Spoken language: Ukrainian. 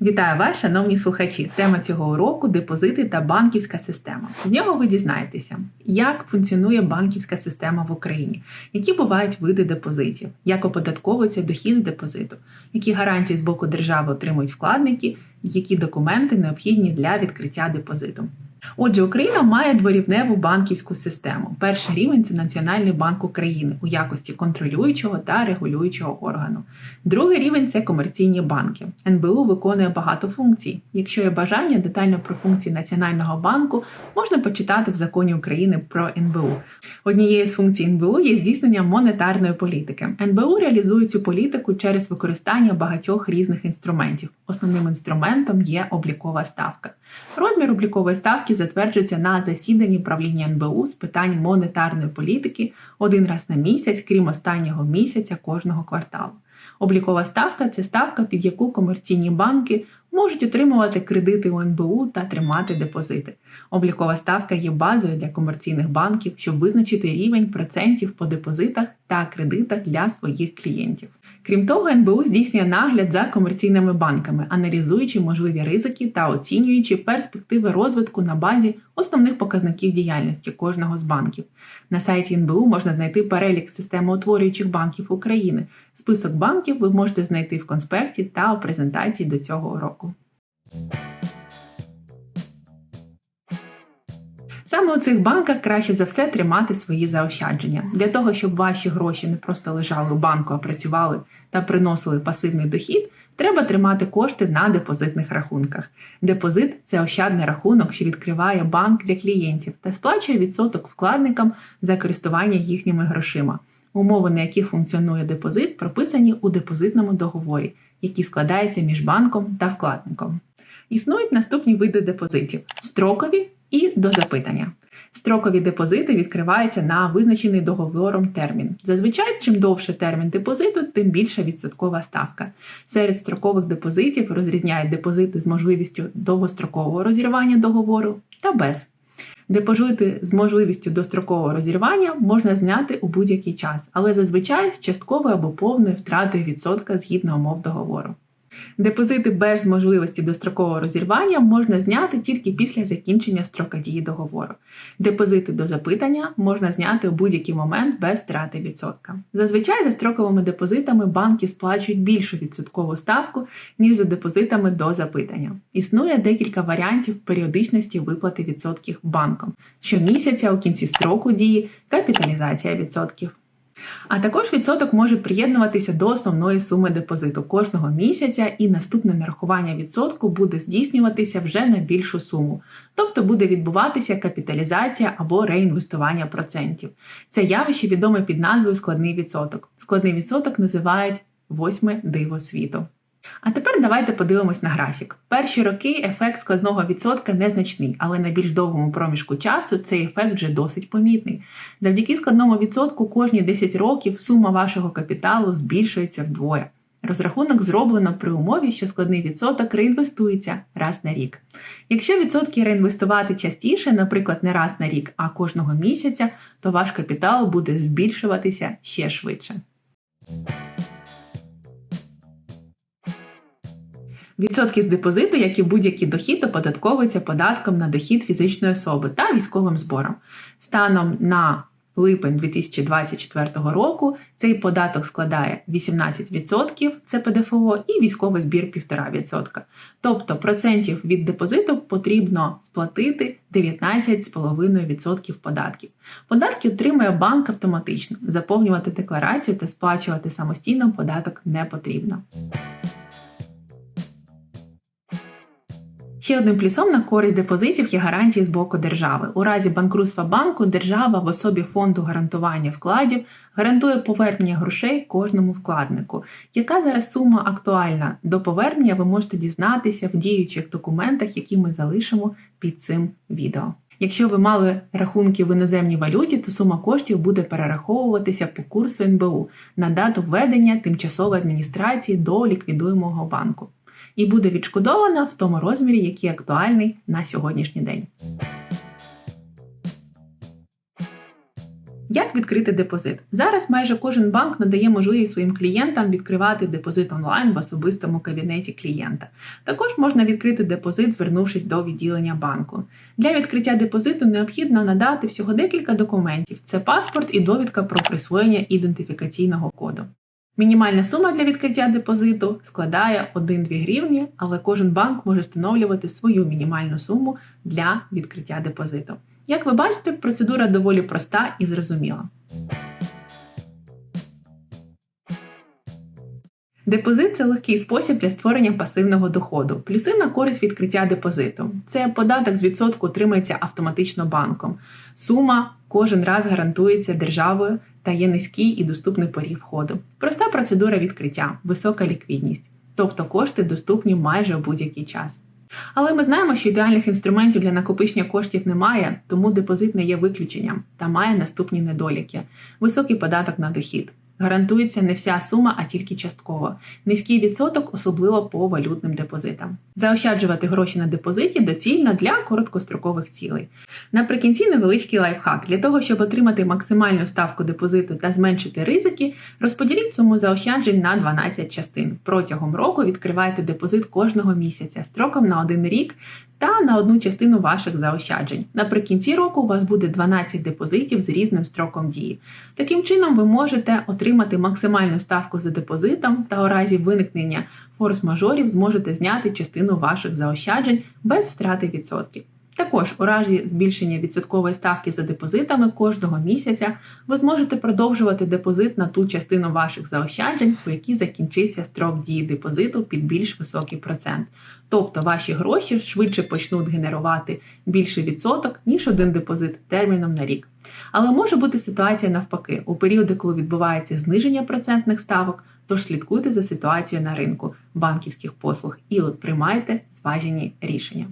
Вітаю вас, шановні слухачі! Тема цього уроку депозити та банківська система. З нього ви дізнаєтеся, як функціонує банківська система в Україні, які бувають види депозитів, як оподатковується дохід з депозиту, які гарантії з боку держави отримують вкладники, які документи необхідні для відкриття депозиту. Отже, Україна має дворівневу банківську систему. Перший рівень це Національний банк України у якості контролюючого та регулюючого органу. Другий рівень це комерційні банки. НБУ виконує багато функцій. Якщо є бажання детально про функції Національного банку, можна почитати в законі України про НБУ. Однією з функцій НБУ є здійснення монетарної політики. НБУ реалізує цю політику через використання багатьох різних інструментів. Основним інструментом є облікова ставка. Розмір облікової ставки затверджується на засіданні правління НБУ з питань монетарної політики один раз на місяць, крім останнього місяця кожного кварталу. Облікова ставка це ставка, під яку комерційні банки можуть отримувати кредити у НБУ та тримати депозити. Облікова ставка є базою для комерційних банків, щоб визначити рівень процентів по депозитах та кредитах для своїх клієнтів. Крім того, НБУ здійснює нагляд за комерційними банками, аналізуючи можливі ризики та оцінюючи перспективи розвитку на базі основних показників діяльності кожного з банків. На сайті НБУ можна знайти перелік системоутворюючих банків України. Список банків ви можете знайти в конспекті та у презентації до цього уроку. Саме у цих банках краще за все тримати свої заощадження для того, щоб ваші гроші не просто лежали у банку, а працювали та приносили пасивний дохід. Треба тримати кошти на депозитних рахунках. Депозит це ощадний рахунок, що відкриває банк для клієнтів та сплачує відсоток вкладникам за користування їхніми грошима. Умови, на яких функціонує депозит, прописані у депозитному договорі, який складається між банком та вкладником. Існують наступні види депозитів: строкові до запитання. Строкові депозити відкриваються на визначений договором термін. Зазвичай, чим довше термін депозиту, тим більша відсоткова ставка. Серед строкових депозитів розрізняють депозити з можливістю довгострокового розірвання договору та без. Депозити з можливістю дострокового розірвання можна зняти у будь-який час, але зазвичай з частковою або повною втратою відсотка згідно умов договору. Депозити без можливості дострокового розірвання можна зняти тільки після закінчення строка дії договору. Депозити до запитання можна зняти у будь-який момент без втрати відсотка. Зазвичай за строковими депозитами банки сплачують більшу відсоткову ставку, ніж за депозитами до запитання. Існує декілька варіантів періодичності виплати відсотків банком. Щомісяця у кінці строку дії капіталізація відсотків. А також відсоток може приєднуватися до основної суми депозиту кожного місяця, і наступне нарахування відсотку буде здійснюватися вже на більшу суму, тобто буде відбуватися капіталізація або реінвестування процентів. Це явище відоме під назвою складний відсоток. Складний відсоток називають восьме диво світу. А тепер давайте подивимось на графік. Перші роки ефект складного відсотка незначний, але на більш довгому проміжку часу цей ефект вже досить помітний. Завдяки складному відсотку кожні 10 років сума вашого капіталу збільшується вдвоє. Розрахунок зроблено при умові, що складний відсоток реінвестується раз на рік. Якщо відсотки реінвестувати частіше, наприклад, не раз на рік, а кожного місяця, то ваш капітал буде збільшуватися ще швидше. Відсотки з депозиту, як і будь-який дохід, оподатковуються податком на дохід фізичної особи та військовим збором. Станом на липень 2024 року цей податок складає 18% це ПДФО і військовий збір 1,5%. Тобто процентів від депозиту потрібно сплатити 19,5% податків. Податки отримує банк автоматично. Заповнювати декларацію та сплачувати самостійно податок не потрібно. Ще одним плюсом на користь депозитів є гарантії з боку держави. У разі банкрутства банку держава в особі фонду гарантування вкладів гарантує повернення грошей кожному вкладнику. Яка зараз сума актуальна до повернення, ви можете дізнатися в діючих документах, які ми залишимо під цим відео. Якщо ви мали рахунки в іноземній валюті, то сума коштів буде перераховуватися по курсу НБУ на дату введення тимчасової адміністрації до ліквідуємого банку і буде відшкодована в тому розмірі, який актуальний на сьогоднішній день. Як відкрити депозит? Зараз майже кожен банк надає можливість своїм клієнтам відкривати депозит онлайн в особистому кабінеті клієнта. Також можна відкрити депозит, звернувшись до відділення банку. Для відкриття депозиту необхідно надати всього декілька документів: це паспорт і довідка про присвоєння ідентифікаційного коду. Мінімальна сума для відкриття депозиту складає 1-2 гривні, але кожен банк може встановлювати свою мінімальну суму для відкриття депозиту. Як ви бачите, процедура доволі проста і зрозуміла. Депозит це легкий спосіб для створення пасивного доходу. Плюси на користь відкриття депозиту. Це податок з відсотку отримується автоматично банком. Сума кожен раз гарантується державою та є низький і доступний поріг входу. Проста процедура відкриття, висока ліквідність, тобто кошти доступні майже у будь-який час. Але ми знаємо, що ідеальних інструментів для накопичення коштів немає, тому депозит не є виключенням та має наступні недоліки: високий податок на дохід. Гарантується не вся сума, а тільки частково. Низький відсоток, особливо по валютним депозитам. Заощаджувати гроші на депозиті доцільно для короткострокових цілей. Наприкінці невеличкий лайфхак. Для того, щоб отримати максимальну ставку депозиту та зменшити ризики, розподіліть суму заощаджень на 12 частин. Протягом року відкривайте депозит кожного місяця строком на один рік та на одну частину ваших заощаджень. Наприкінці року у вас буде 12 депозитів з різним строком дії. Таким чином, ви можете отримати максимальну ставку за депозитом та у разі виникнення форс-мажорів зможете зняти частину ваших заощаджень без втрати відсотків. Також у разі збільшення відсоткової ставки за депозитами кожного місяця ви зможете продовжувати депозит на ту частину ваших заощаджень, по якій закінчився строк дії депозиту під більш високий процент. Тобто ваші гроші швидше почнуть генерувати більший відсоток, ніж один депозит терміном на рік. Але може бути ситуація навпаки, у періоди, коли відбувається зниження процентних ставок, тож слідкуйте за ситуацією на ринку банківських послуг і от приймайте зважені рішення.